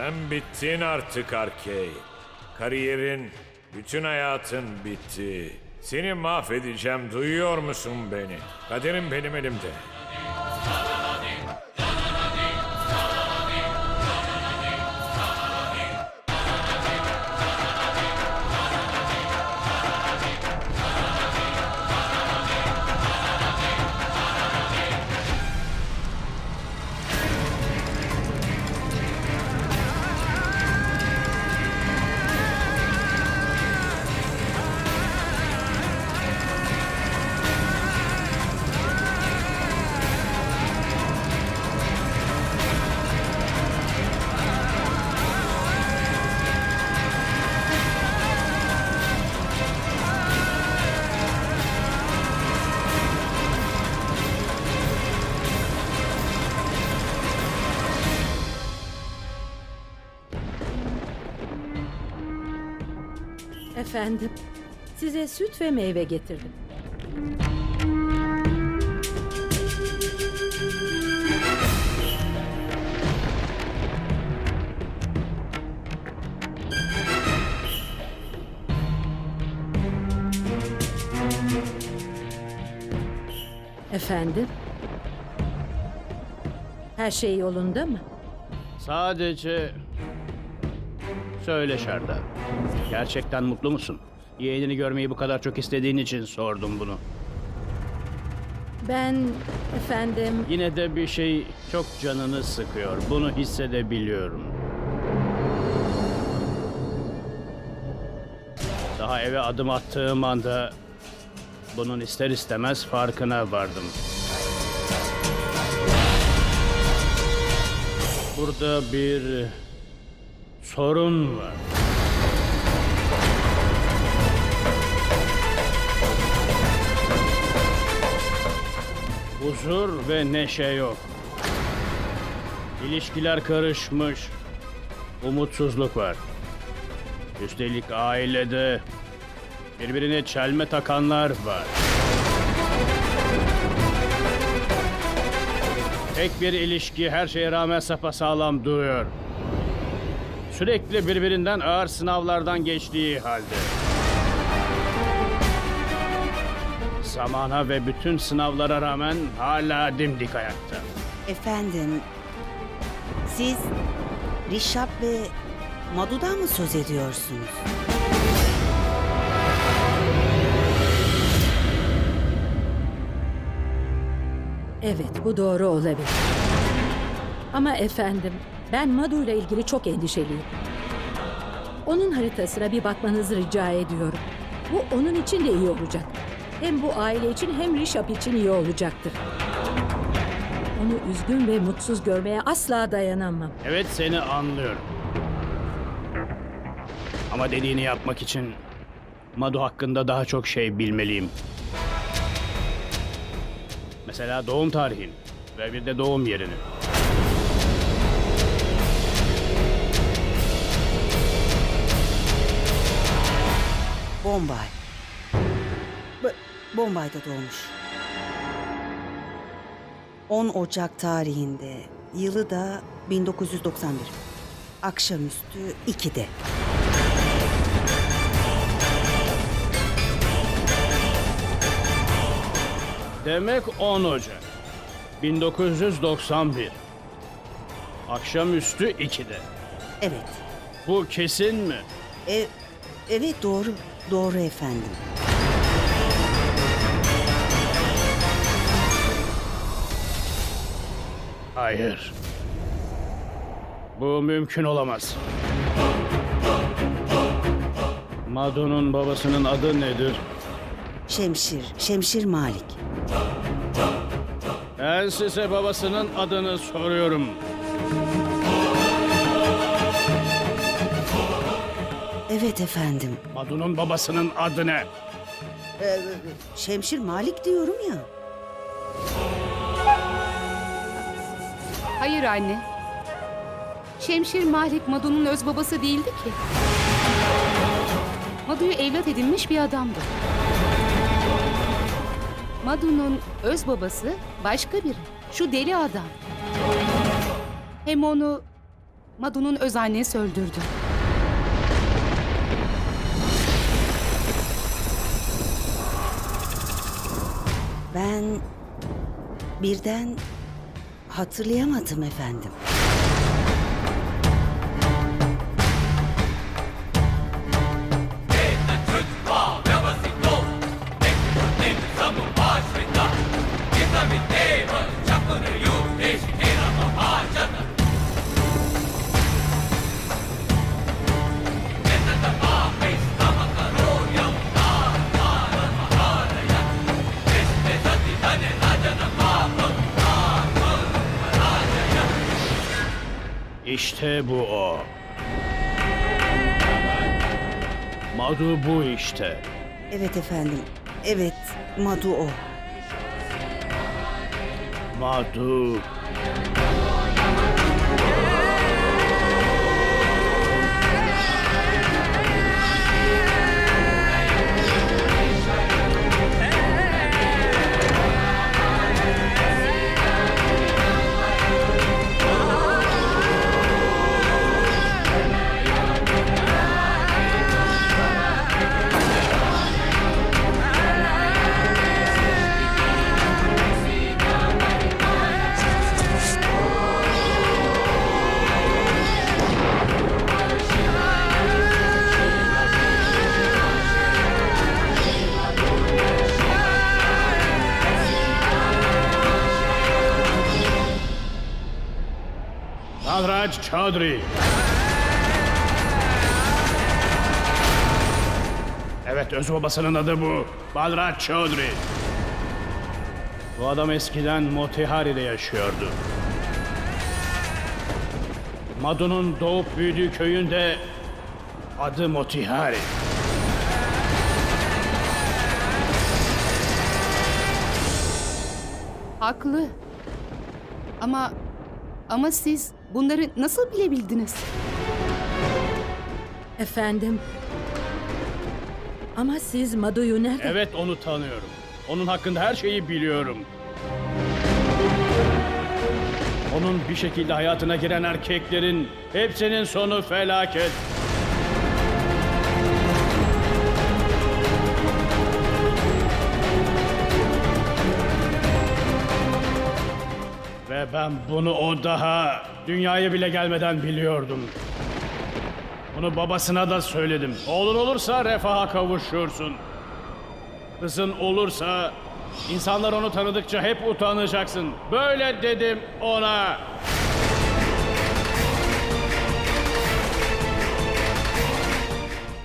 Sen bittin artık Arkey. Kariyerin, bütün hayatın bitti. Seni mahvedeceğim, duyuyor musun beni? Kaderim benim elimde. Efendim, size süt ve meyve getirdim. Efendim? Her şey yolunda mı? Sadece... Söyle Şarda. Gerçekten mutlu musun? Yeğenini görmeyi bu kadar çok istediğin için sordum bunu. Ben efendim Yine de bir şey çok canını sıkıyor. Bunu hissedebiliyorum. Daha eve adım attığım anda bunun ister istemez farkına vardım. Burada bir sorun var. Huzur ve neşe yok. İlişkiler karışmış. Umutsuzluk var. Üstelik ailede birbirine çelme takanlar var. Tek bir ilişki her şeye rağmen sapasağlam duruyor. Sürekli birbirinden ağır sınavlardan geçtiği halde. Zamana ve bütün sınavlara rağmen hala dimdik ayakta. Efendim, siz Rişap ve Madu'dan mı söz ediyorsunuz? Evet, bu doğru olabilir. Ama efendim, ben Madu ile ilgili çok endişeliyim. Onun haritasına bir bakmanızı rica ediyorum. Bu onun için de iyi olacak. Hem bu aile için hem Rişap için iyi olacaktır. Onu üzgün ve mutsuz görmeye asla dayanamam. Evet seni anlıyorum. Ama dediğini yapmak için Madu hakkında daha çok şey bilmeliyim. Mesela doğum tarihin ve bir de doğum yerini. Bombay. Bombay'da doğmuş. 10 Ocak tarihinde, yılı da 1991. Akşamüstü 2'de. Demek 10 Ocak. 1991. Akşamüstü 2'de. Evet. Bu kesin mi? E, evet doğru. Doğru efendim. Hayır. Bu mümkün olamaz. Madu'nun babasının adı nedir? Şemşir, Şemşir Malik. Ben size babasının adını soruyorum. Evet efendim. Madu'nun babasının adı ne? Ee, Şemşir Malik diyorum ya. Hayır anne. Şemşir Malik Madu'nun öz babası değildi ki. Madu'yu evlat edinmiş bir adamdı. Madu'nun öz babası başka biri. Şu deli adam. Hem onu Madu'nun öz annesi öldürdü. Ben birden hatırlayamadım efendim. İşte bu o. Madu bu işte. Evet efendim. Evet, Madu o. Madu. Chaudhry. Evet, öz babasının adı bu. Balraj Chaudhry. Bu adam eskiden Motihari'de yaşıyordu. Madu'nun doğup büyüdüğü köyünde adı Motihari. Haklı. Ama ama siz bunları nasıl bilebildiniz? Efendim. Ama siz Madu'yu nerede? Evet, onu tanıyorum. Onun hakkında her şeyi biliyorum. Onun bir şekilde hayatına giren erkeklerin hepsinin sonu felaket. Ben bunu o daha dünyaya bile gelmeden biliyordum. Bunu babasına da söyledim. Oğlun olursa refaha kavuşursun. Kızın olursa insanlar onu tanıdıkça hep utanacaksın. Böyle dedim ona.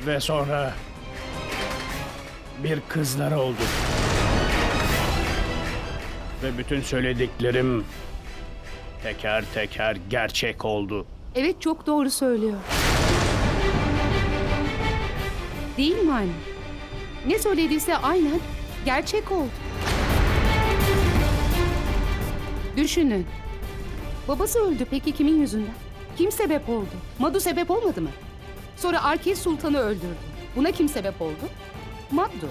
Ve sonra bir kızları oldu. Ve bütün söylediklerim teker teker gerçek oldu. Evet çok doğru söylüyor. Değil mi anne? Ne söylediyse aynen gerçek oldu. Düşünün. Babası öldü peki kimin yüzünden? Kim sebep oldu? Madu sebep olmadı mı? Sonra Arke Sultan'ı öldürdü. Buna kim sebep oldu? Madu.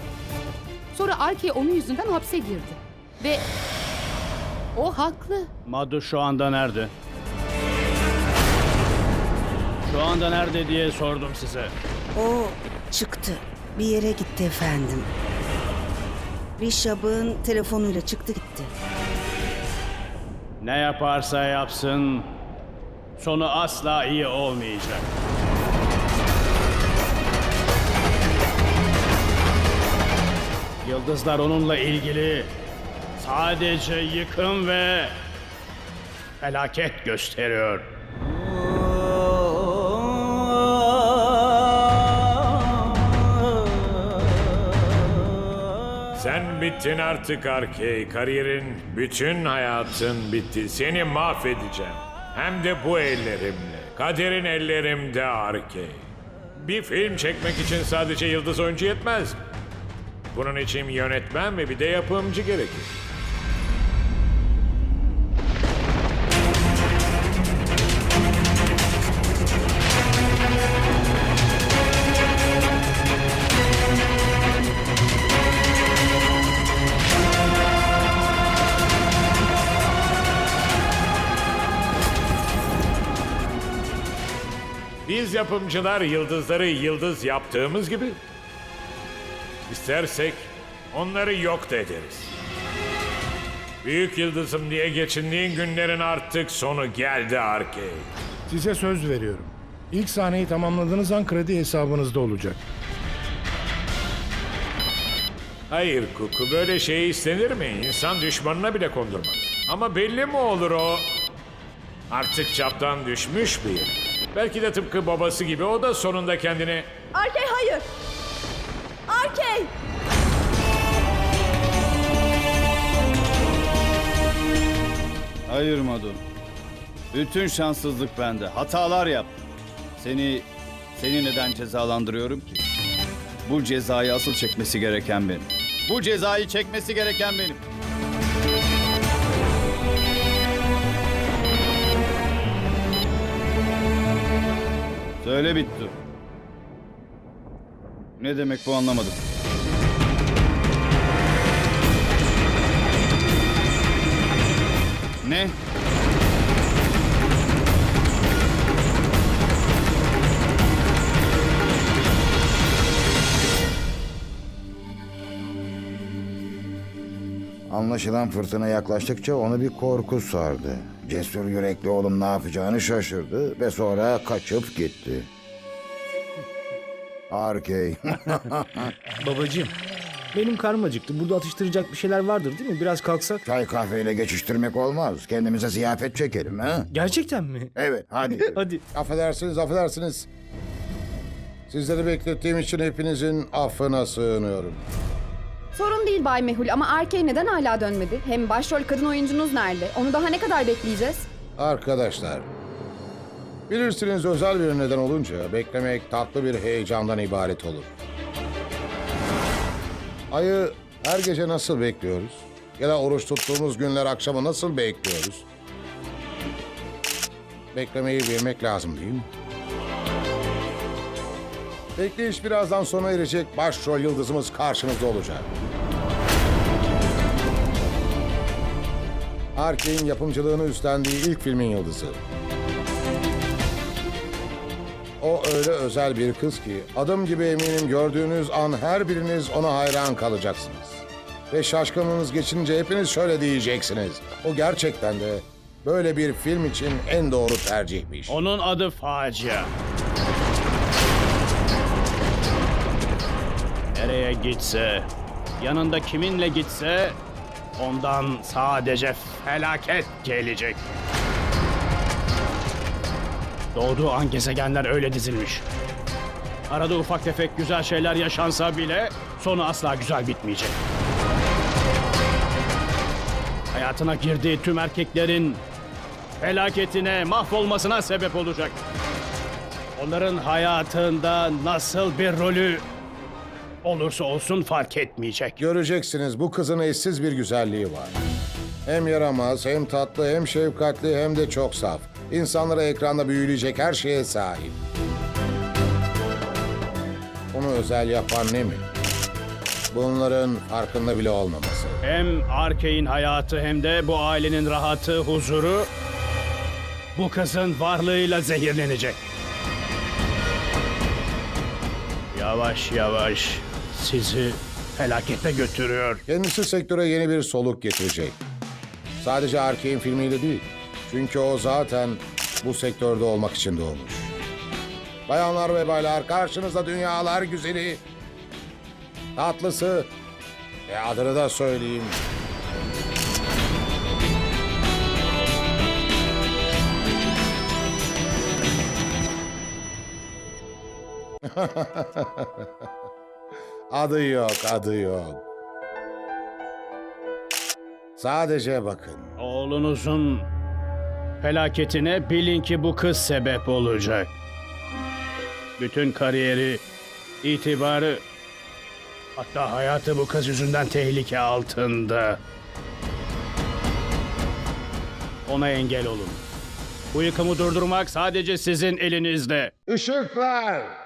Sonra Arke onun yüzünden hapse girdi. Ve o haklı. Madu şu anda nerede? Şu anda nerede diye sordum size. O çıktı. Bir yere gitti efendim. Rişab'ın telefonuyla çıktı gitti. Ne yaparsa yapsın sonu asla iyi olmayacak. Yıldızlar onunla ilgili sadece yıkım ve felaket gösteriyor. Sen bittin artık Arkey. Kariyerin, bütün hayatın bitti. Seni mahvedeceğim. Hem de bu ellerimle. Kaderin ellerimde Arkey. Bir film çekmek için sadece yıldız oyuncu yetmez. Bunun için yönetmen ve bir de yapımcı gerekir. Biz yapımcılar yıldızları yıldız yaptığımız gibi istersek onları yok da ederiz. Büyük yıldızım diye geçindiğin günlerin artık sonu geldi Arcade. Size söz veriyorum. İlk sahneyi tamamladığınız an kredi hesabınızda olacak. Hayır Kuku böyle şey istenir mi? İnsan düşmanına bile kondurmaz. Ama belli mi olur o? Artık çaptan düşmüş bir yıldız. Belki de tıpkı babası gibi o da sonunda kendini Arkey hayır. Arkey. Hayır Madu. Bütün şanssızlık bende. Hatalar yap. Seni seni neden cezalandırıyorum ki? Bu cezayı asıl çekmesi gereken benim. Bu cezayı çekmesi gereken benim. Söyle bitti. Ne demek bu anlamadım. Ne? Anlaşılan fırtına yaklaştıkça onu bir korku sardı. Cesur yürekli oğlum ne yapacağını şaşırdı ve sonra kaçıp gitti. Arkey. Babacığım, benim karnım acıktı. Burada atıştıracak bir şeyler vardır değil mi? Biraz kalksak. Çay kahveyle geçiştirmek olmaz. Kendimize ziyafet çekelim ha. Gerçekten mi? Evet hadi. Hadi. Affedersiniz, affedersiniz. Sizleri beklettiğim için hepinizin affına sığınıyorum. Sorun değil Bay Mehul ama Arkey neden hala dönmedi? Hem başrol kadın oyuncunuz nerede? Onu daha ne kadar bekleyeceğiz? Arkadaşlar, bilirsiniz özel bir neden olunca beklemek tatlı bir heyecandan ibaret olur. Ayı her gece nasıl bekliyoruz? Ya da oruç tuttuğumuz günler akşamı nasıl bekliyoruz? Beklemeyi bilmek lazım değil mi? Bekleyiş birazdan sona erecek. Başrol yıldızımız karşımızda olacak. Arkey'in yapımcılığını üstlendiği ilk filmin yıldızı. O öyle özel bir kız ki adım gibi eminim gördüğünüz an her biriniz ona hayran kalacaksınız. Ve şaşkınlığınız geçince hepiniz şöyle diyeceksiniz. O gerçekten de böyle bir film için en doğru tercihmiş. Onun adı Facia. Gitse, yanında kiminle gitse ondan sadece felaket gelecek. Doğduğu an gezegenler öyle dizilmiş. Arada ufak tefek güzel şeyler yaşansa bile sonu asla güzel bitmeyecek. Hayatına girdiği tüm erkeklerin felaketine, mahvolmasına sebep olacak. Onların hayatında nasıl bir rolü olursa olsun fark etmeyecek. Göreceksiniz bu kızın eşsiz bir güzelliği var. Hem yaramaz, hem tatlı, hem şefkatli, hem de çok saf. İnsanları ekranda büyüleyecek her şeye sahip. Onu özel yapan ne mi? Bunların farkında bile olmaması. Hem Arkey'in hayatı hem de bu ailenin rahatı, huzuru bu kızın varlığıyla zehirlenecek. Yavaş yavaş sizi felakete götürüyor. Kendisi sektöre yeni bir soluk getirecek. Sadece Arkey'in filmiyle değil. Çünkü o zaten bu sektörde olmak için doğmuş. Bayanlar ve baylar karşınızda dünyalar güzeli. Tatlısı. E adını da söyleyeyim. adı yok, adı yok. Sadece bakın. Oğlunuzun felaketine bilin ki bu kız sebep olacak. Bütün kariyeri, itibarı, hatta hayatı bu kız yüzünden tehlike altında. Ona engel olun. Bu yıkımı durdurmak sadece sizin elinizde. Işıklar!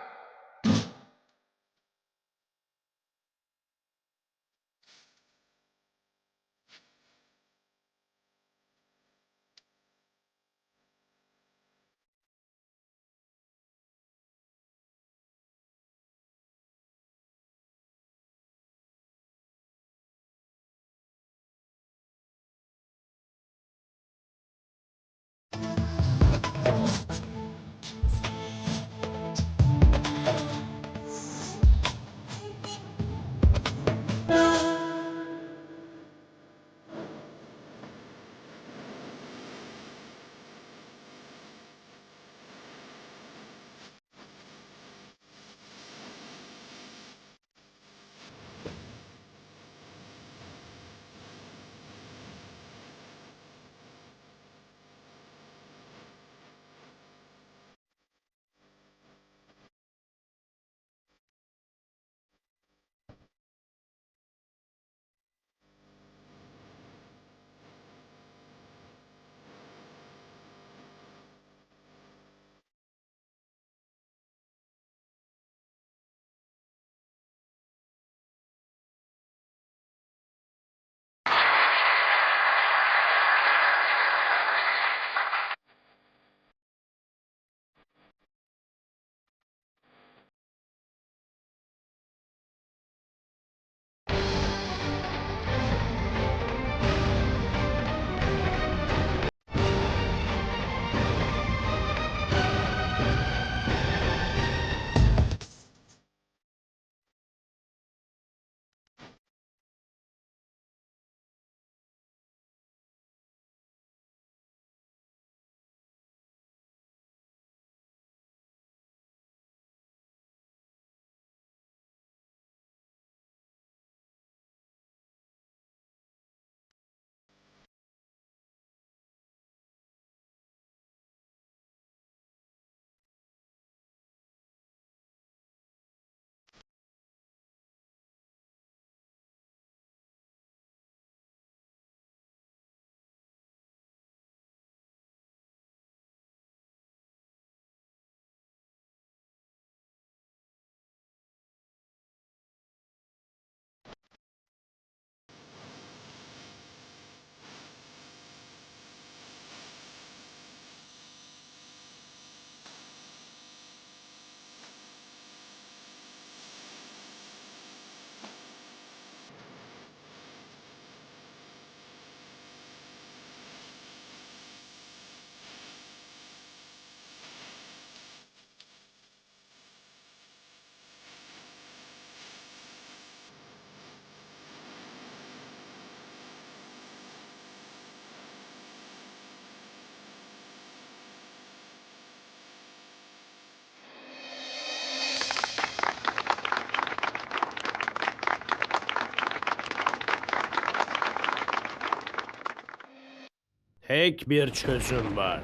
Tek bir çözüm var.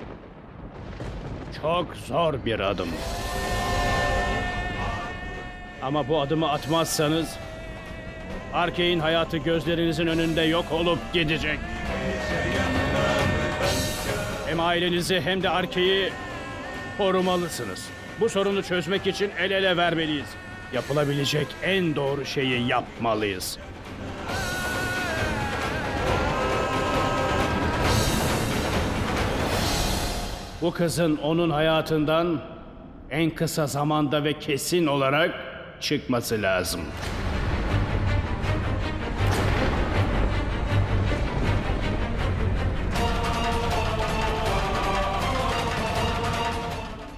Çok zor bir adım. Ama bu adımı atmazsanız Arkey'in hayatı gözlerinizin önünde yok olup gidecek. Hem ailenizi hem de Arkey'i korumalısınız. Bu sorunu çözmek için el ele vermeliyiz. Yapılabilecek en doğru şeyi yapmalıyız. Bu kızın onun hayatından en kısa zamanda ve kesin olarak çıkması lazım.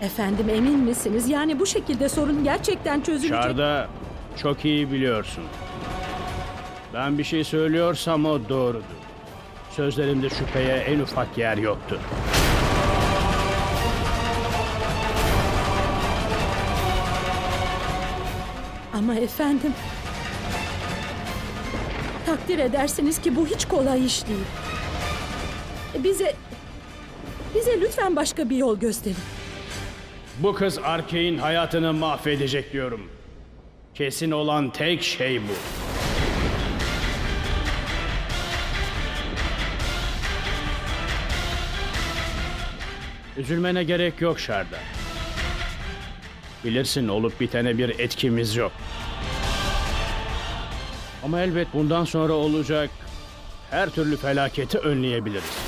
Efendim emin misiniz? Yani bu şekilde sorun gerçekten çözülecek. Çarda çok iyi biliyorsun. Ben bir şey söylüyorsam o doğrudur. Sözlerimde şüpheye en ufak yer yoktur. Ama efendim... Takdir edersiniz ki bu hiç kolay iş değil. Bize... Bize lütfen başka bir yol gösterin. Bu kız Arkey'in hayatını mahvedecek diyorum. Kesin olan tek şey bu. Üzülmene gerek yok Şarda. Bilirsin olup bitene bir etkimiz yok. Ama elbet bundan sonra olacak her türlü felaketi önleyebiliriz.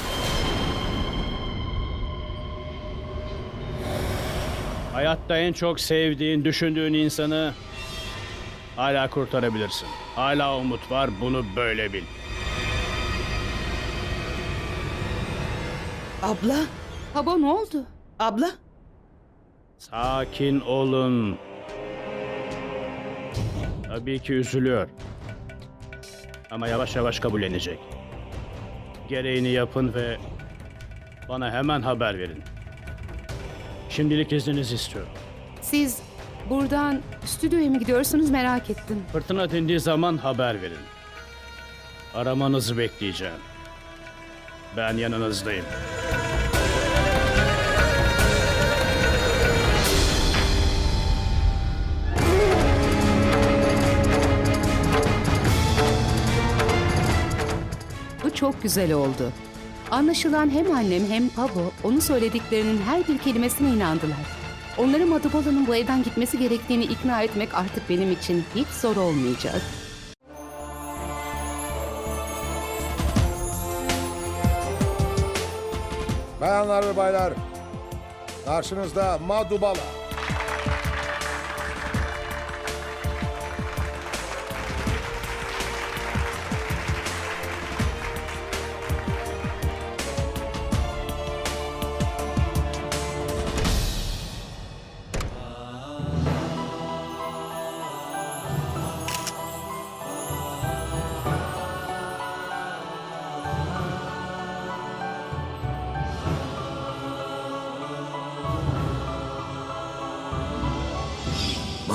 Hayatta en çok sevdiğin, düşündüğün insanı hala kurtarabilirsin. Hala umut var, bunu böyle bil. Abla, Baba ne oldu? abla. Sakin olun. Tabii ki üzülüyor. Ama yavaş yavaş kabullenecek. Gereğini yapın ve bana hemen haber verin. Şimdilik izninizi istiyorum. Siz buradan stüdyoya mı gidiyorsunuz merak ettim. Fırtına dindiği zaman haber verin. Aramanızı bekleyeceğim. Ben yanınızdayım. Çok güzel oldu. Anlaşılan hem annem hem Pabo onun söylediklerinin her bir kelimesine inandılar. Onları Madubola'nın bu evden gitmesi gerektiğini ikna etmek artık benim için hiç zor olmayacak. Bayanlar ve baylar, karşınızda Madubala.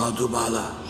Efendim